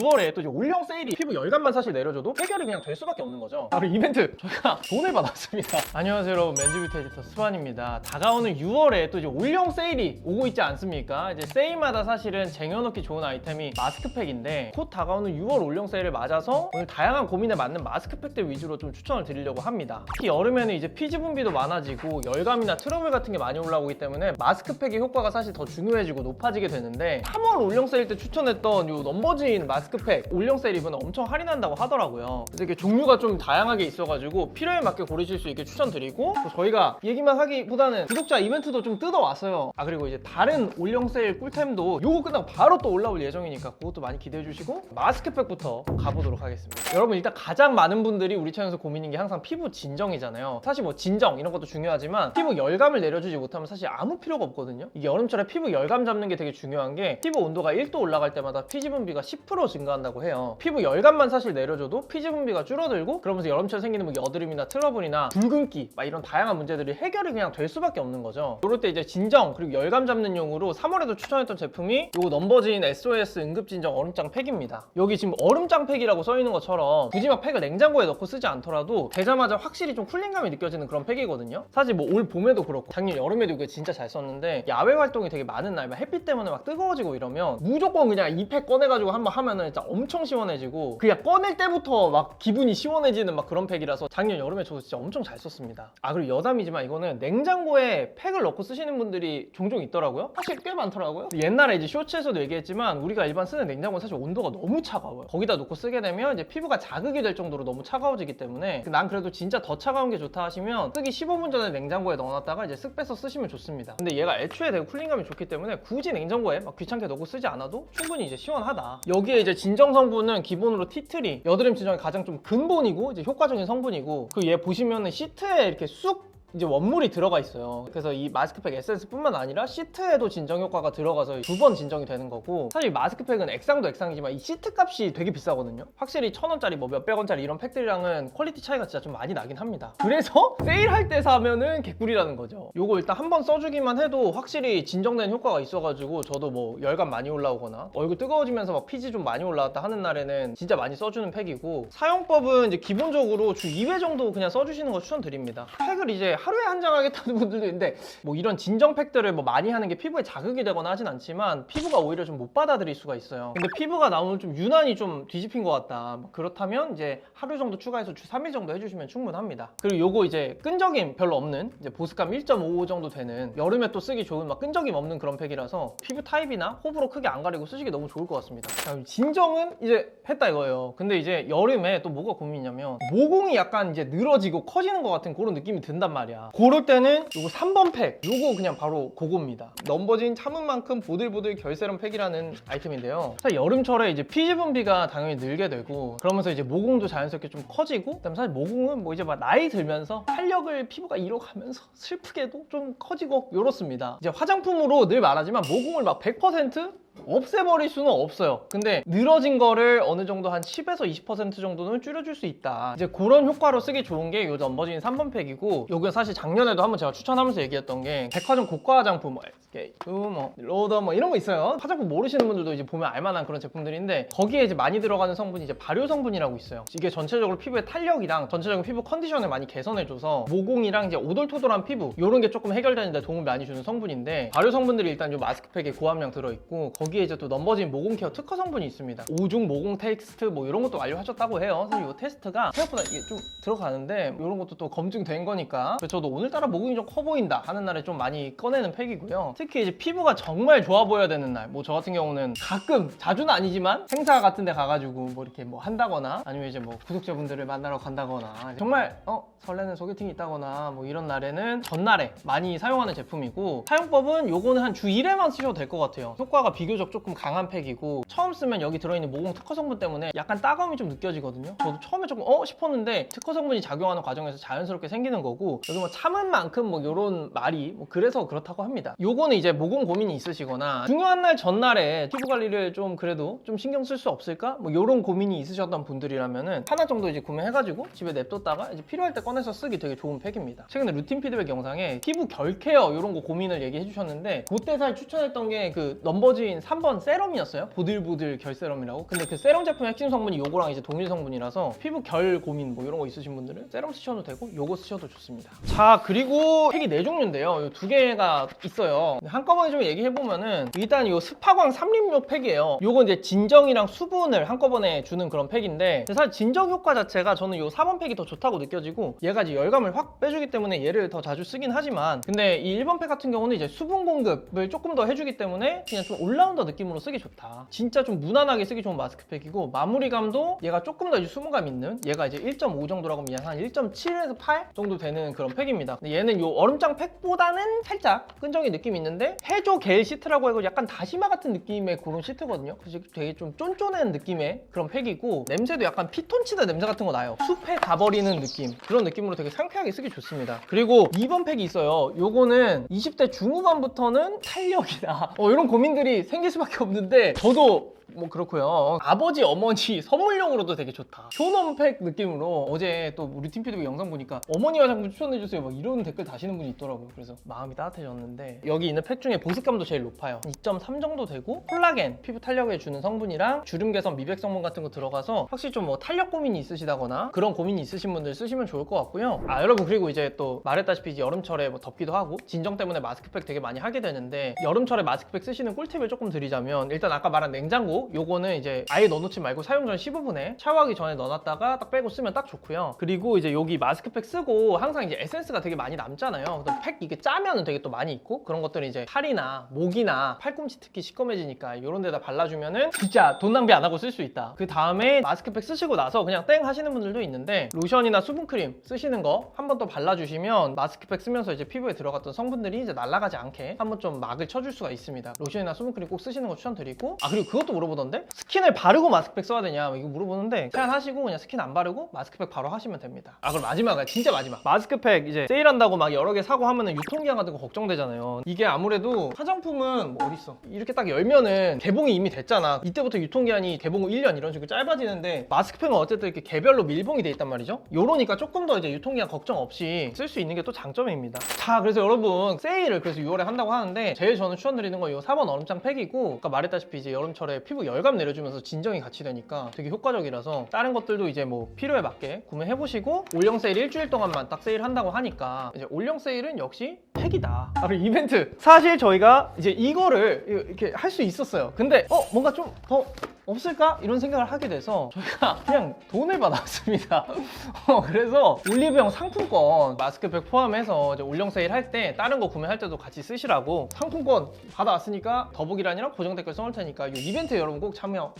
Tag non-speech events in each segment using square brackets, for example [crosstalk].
6월에 또 이제 올영 세일이 피부 열감만 사실 내려줘도 해결이 그냥 될 수밖에 없는 거죠. 바로 이벤트 저희가 [laughs] 돈을 받았습니다. 안녕하세요 여러분 맨즈뷰티 에디터 수환입니다. 다가오는 6월에 또 이제 올영 세일이 오고 있지 않습니까? 이제 세일마다 사실은 쟁여놓기 좋은 아이템이 마스크팩인데 곧 다가오는 6월 올영 세일을 맞아서 오늘 다양한 고민에 맞는 마스크팩들 위주로 좀 추천을 드리려고 합니다. 특히 여름에는 이제 피지 분비도 많아지고 열감이나 트러블 같은 게 많이 올라오기 때문에 마스크팩의 효과가 사실 더 중요해지고 높아지게 되는데 3월 올영 세일 때 추천했던 요 넘버진 마스크 팩 올영 세일 이번에 엄청 할인한다고 하더라고요. 그래서 이게 종류가 좀 다양하게 있어가지고 필요에 맞게 고르실 수 있게 추천드리고 또 저희가 얘기만 하기보다는 구독자 이벤트도 좀 뜯어왔어요. 아 그리고 이제 다른 올영 세일 꿀템도 요거 끝나고 바로 또 올라올 예정이니까 그것도 많이 기대해 주시고 마스크팩부터 가보도록 하겠습니다. 여러분 일단 가장 많은 분들이 우리 채널에서 고민인 게 항상 피부 진정이잖아요. 사실 뭐 진정 이런 것도 중요하지만 피부 열감을 내려주지 못하면 사실 아무 필요가 없거든요. 이게 여름철에 피부 열감 잡는 게 되게 중요한 게 피부 온도가 1도 올라갈 때마다 피지 분비가 10% 증가한다고 해요. 피부 열감만 사실 내려줘도 피지 분비가 줄어들고 그러면서 여름철에 생기는 뭐 여드름이나 트러블이나 붉은기 막 이런 다양한 문제들이 해결이 그냥 될 수밖에 없는 거죠. 이럴 때 이제 진정 그리고 열감 잡는 용으로 3월에도 추천했던 제품이 요거 넘버진 SOS 응급진정 얼음장 팩입니다. 여기 지금 얼음장 팩이라고 써 있는 것처럼 굳이 막 팩을 냉장고에 넣고 쓰지 않더라도 되자마자 확실히 좀 쿨링감이 느껴지는 그런 팩이거든요. 사실 뭐 올 봄에도 그렇고 작년 여름에도 이거 진짜 잘 썼는데 야외 활동이 되게 많은 날, 막 햇빛 때문에 막 뜨거워지고 이러면 무조건 그냥 이 팩 꺼내가지고 한번 하면은 진짜 엄청 시원해지고 그냥 꺼낼 때부터 막 기분이 시원해지는 막 그런 팩이라서 작년 여름에 저도 진짜 엄청 잘 썼습니다. 아 그리고 여담이지만 이거는 냉장고에 팩을 넣고 쓰시는 분들이 종종 있더라고요. 사실 꽤 많더라고요. 옛날에 이제 쇼츠에서도 얘기했지만 우리가 일반 쓰는 냉장고는 사실 온도가 너무 차가워요. 거기다 놓고 쓰게 되면 이제 피부가 자극이 될 정도로 너무 차가워지기 때문에 난 그래도 진짜 더 차가운 게 좋다 하시면 쓰기 15분 전에 냉장고에 넣어놨다가 이제 쓱 빼서 쓰시면 좋습니다. 근데 얘가 애초에 되게 쿨링감이 좋기 때문에 굳이 냉장고에 막 귀찮게 넣고 쓰지 않아도 충분히 이제 시원하다. 여기에 이제 진정 성분은 기본으로 티트리 여드름 진정의 가장 좀 근본이고 이제 효과적인 성분이고 그 얘 보시면은 시트에 이렇게 쑥 이제 원물이 들어가 있어요. 그래서 이 마스크팩 에센스뿐만 아니라 시트에도 진정 효과가 들어가서 두 번 진정이 되는 거고 사실 마스크팩은 액상도 액상이지만 이 시트 값이 되게 비싸거든요. 확실히 천 원짜리 뭐 몇백 원짜리 이런 팩들이랑은 퀄리티 차이가 진짜 좀 많이 나긴 합니다. 그래서 [laughs] 세일할 때 사면은 개꿀이라는 거죠. 요거 일단 한 번 써주기만 해도 확실히 진정된 효과가 있어가지고 저도 뭐 열감 많이 올라오거나 얼굴 뜨거워지면서 막 피지 좀 많이 올라왔다 하는 날에는 진짜 많이 써주는 팩이고 사용법은 이제 기본적으로 주 2회 정도 그냥 써주시는 거 추천드립니다. 팩을 이제 하루에 한 장 하겠다는 [laughs] 분들도 있는데 뭐 이런 진정 팩들을 뭐 많이 하는 게 피부에 자극이 되거나 하진 않지만 피부가 오히려 좀 못 받아들일 수가 있어요. 근데 피부가 나오면 좀 유난히 좀 뒤집힌 것 같다. 뭐 그렇다면 이제 하루 정도 추가해서 주 3일 정도 해주시면 충분합니다. 그리고 요거 이제 끈적임 별로 없는 이제 보습감 1.55 정도 되는 여름에 또 쓰기 좋은 막 끈적임 없는 그런 팩이라서 피부 타입이나 호불호 크게 안 가리고 쓰시기 너무 좋을 것 같습니다. 자, 그럼 진정은 이제 했다 이거예요. 근데 이제 여름에 또 뭐가 고민이냐면 모공이 약간 이제 늘어지고 커지는 것 같은 그런 느낌이 든단 말이 야. 그럴 때는 요거 3번 팩 요거 그냥 바로 그거입니다. 넘버진 참은 만큼 보들보들 결세럼 팩이라는 아이템인데요. 사실 여름철에 이제 피지 분비가 당연히 늘게 되고 그러면서 이제 모공도 자연스럽게 좀 커지고 그다음 사실 모공은 뭐 이제 막 나이 들면서 탄력을 피부가 잃어가면서 슬프게도 좀 커지고 요렇습니다. 이제 화장품으로 늘 말하지만 모공을 막 100% 없애버릴 수는 없어요. 근데 늘어진 거를 어느 정도 한 10에서 20% 정도는 줄여줄 수 있다. 이제 그런 효과로 쓰기 좋은 게 요 넘버진 3번 팩이고 요건 사실 작년에도 한번 제가 추천하면서 얘기했던 게 백화점 고가 화장품 뭐 SK, 뭐 로더 뭐 이런 거 있어요. 화장품 모르시는 분들도 이제 보면 알만한 그런 제품들인데 거기에 이제 많이 들어가는 성분이 이제 발효 성분이라고 있어요. 이게 전체적으로 피부의 탄력이랑 전체적인 피부 컨디션을 많이 개선해줘서 모공이랑 이제 오돌토돌한 피부 이런 게 조금 해결되는 데 도움을 많이 주는 성분인데 발효 성분들이 일단 요 마스크팩에 고함량 들어있고 거기에 이제 또 넘버진 모공 케어 특허 성분이 있습니다. 오중 모공 테스트 뭐 이런 것도 완료하셨다고 해요. 사실 이 테스트가 생각보다 이게 좀 들어가는데 이런 것도 또 검증된 거니까 저도 오늘따라 모공이 좀 커 보인다 하는 날에 좀 많이 꺼내는 팩이고요. 특히 이제 피부가 정말 좋아 보여야 되는 날, 뭐 저 같은 경우는 가끔 자주는 아니지만 행사 같은 데 가가지고 뭐 이렇게 뭐 한다거나 아니면 이제 뭐 구독자분들을 만나러 간다거나 정말 어 설레는 소개팅이 있다거나 뭐 이런 날에는 전날에 많이 사용하는 제품이고 사용법은 요거는 한 주 1회만 쓰셔도 될 것 같아요. 효과가 비교 적 조금 강한 팩이고 처음 쓰면 여기 들어있는 모공 특허 성분 때문에 약간 따가움이 좀 느껴지거든요. 저도 처음에 조금 어 싶었는데 특허 성분이 작용하는 과정에서 자연스럽게 생기는 거고 여기 뭐 참은 만큼 뭐 요런 말이 뭐 그래서 그렇다고 합니다. 요거는 이제 모공 고민이 있으시거나 중요한 날 전날에 피부 관리를 좀 그래도 좀 신경 쓸 수 없을까? 뭐 요런 고민이 있으셨던 분들이라면은 하나 정도 이제 구매해가지고 집에 냅뒀다가 이제 필요할 때 꺼내서 쓰기 되게 좋은 팩입니다. 최근에 루틴 피드백 영상에 피부 결 케어 이런 거 고민을 얘기해 주셨는데 그때 사실 추천했던 게 그 넘버진 제품인 3번 세럼이었어요. 보들보들 결 세럼이라고. 근데 그 세럼 제품의 핵심 성분이 요거랑 이제 동일 성분이라서 피부 결 고민 뭐 이런 거 있으신 분들은 세럼 쓰셔도 되고 요거 쓰셔도 좋습니다. 자 그리고 팩이 네 종류인데요. 요두 개가 있어요. 한꺼번에 좀 얘기해 보면은 일단 요 스파광 3림료 팩이에요. 요건 이제 진정이랑 수분을 한꺼번에 주는 그런 팩인데 사실 진정 효과 자체가 저는 요 4번 팩이 더 좋다고 느껴지고 얘가 이제 열감을 확 빼주기 때문에 얘를 더 자주 쓰긴 하지만 근데 이 1번 팩 같은 경우는 이제 수분 공급을 조금 더 해주기 때문에 그냥 좀 올라 운더 느낌으로 쓰기 좋다. 진짜 좀 무난하게 쓰기 좋은 마스크팩이고 마무리감도 얘가 조금 더 이제 수분감 있는 얘가 이제 1.5 정도라고 하면 한 1.7에서 8 정도 되는 그런 팩입니다. 근데 얘는 요 얼음장 팩보다는 살짝 끈적이 느낌이 있는데 해조 겔 시트라고 해서 약간 다시마 같은 느낌의 그런 시트거든요. 그래서 되게 좀 쫀쫀한 느낌의 그런 팩이고 냄새도 약간 피톤치드 냄새 같은 거 나요. 숲에 가버리는 느낌 그런 느낌으로 되게 상쾌하게 쓰기 좋습니다. 그리고 2번 팩이 있어요. 요거는 20대 중후반부터는 탄력이다. 어, 이런 고민들이 생길 수밖에 없는데 저도 뭐 그렇고요. 아버지 어머니 [laughs] 선물용으로도 되게 좋다. 효넘팩 느낌으로 어제 또 우리 팀 피드백 영상 보니까 어머니 화장품 추천해 주세요. 막 이런 댓글 다시는 분이 있더라고요. 그래서 마음이 따뜻해졌는데 여기 있는 팩 중에 보습감도 제일 높아요. 2.3 정도 되고 콜라겐 피부 탄력을 주는 성분이랑 주름 개선 미백 성분 같은 거 들어가서 확실히 좀 뭐 탄력 고민이 있으시다거나 그런 고민이 있으신 분들 쓰시면 좋을 것 같고요. 아 여러분 그리고 이제 또 말했다시피 이제 여름철에 뭐 덥기도 하고 진정 때문에 마스크팩 되게 많이 하게 되는데 여름철에 마스크팩 쓰시는 꿀팁을 조금 드리자면 일단 아까 말한 냉장고 요거는 이제 아예 넣어놓지 말고 사용 전 15분에 샤워하기 전에 넣어놨다가 딱 빼고 쓰면 딱 좋고요. 그리고 이제 여기 마스크팩 쓰고 항상 이제 에센스가 되게 많이 남잖아요. 팩 이게 짜면은 되게 또 많이 있고 그런 것들은 이제 팔이나 목이나 팔꿈치 특히 시꺼매지니까 이런 데다 발라주면은 진짜 돈 낭비 안 하고 쓸 수 있다. 그 다음에 마스크팩 쓰시고 나서 그냥 땡 하시는 분들도 있는데 로션이나 수분크림 쓰시는 거 한 번 더 발라주시면 마스크팩 쓰면서 이제 피부에 들어갔던 성분들이 이제 날아가지 않게 한번 좀 막을 쳐줄 수가 있습니다. 로션이나 수분크림 꼭 쓰시는 거 추천드리고 아 그리고 그것도 물어보 던데 스킨을 바르고 마스크팩 써야 되냐 이거 물어보는데 세안하시고 그냥 스킨 안 바르고 마스크팩 바로 하시면 됩니다. 아 그럼 마지막에 진짜 마지막 마스크팩 이제 세일한다고 막 여러 개 사고 하면은 유통기한 같은 거 걱정되잖아요. 이게 아무래도 화장품은 뭐 어딨어 이렇게 딱 열면은 개봉이 이미 됐잖아. 이때부터 유통기한이 개봉 후 1년 이런 식으로 짧아지는데 마스크팩은 어쨌든 이렇게 개별로 밀봉이 돼 있단 말이죠. 요러니까 조금 더 이제 유통기한 걱정 없이 쓸 수 있는 게 또 장점입니다. 자 그래서 여러분 세일을 그래서 6월에 한다고 하는데 제일 저는 추천드리는 건요 4번 얼음장 팩이고 아까 말했다시피 이제 여름철에 피부 열감 내려주면서 진정이 같이 되니까 되게 효과적이라서 다른 것들도 이제 뭐 필요에 맞게 구매해 보시고 올영 세일 일주일 동안만 딱 세일한다고 하니까 이제 올영 세일은 역시 팩이다. 아, 그리고 이벤트 사실 저희가 이제 이거를 이렇게 할 수 있었어요. 근데 어 뭔가 좀더 없을까? 이런 생각을 하게 돼서 저희가 [laughs] 그냥 돈을 받았습니다. [laughs] 어, 그래서 올리브영 상품권 마스크팩 포함해서 이제 올영 세일 할 때 다른 거 구매할 때도 같이 쓰시라고 상품권 받아왔으니까 더보기란이랑 고정 댓글 써놓을 테니까 이 이벤트 여러분 꼭 참여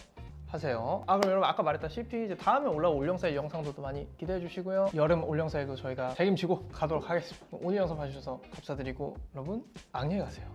하세요. 아 그럼 여러분 아까 말했다시피 이제 다음에 올라올 올영 세일 영상들도 많이 기대해 주시고요. 여름 올영 세일도 저희가 책임지고 가도록 하겠습니다. 오늘 영상 봐주셔서 감사드리고 여러분 안녕히 가세요.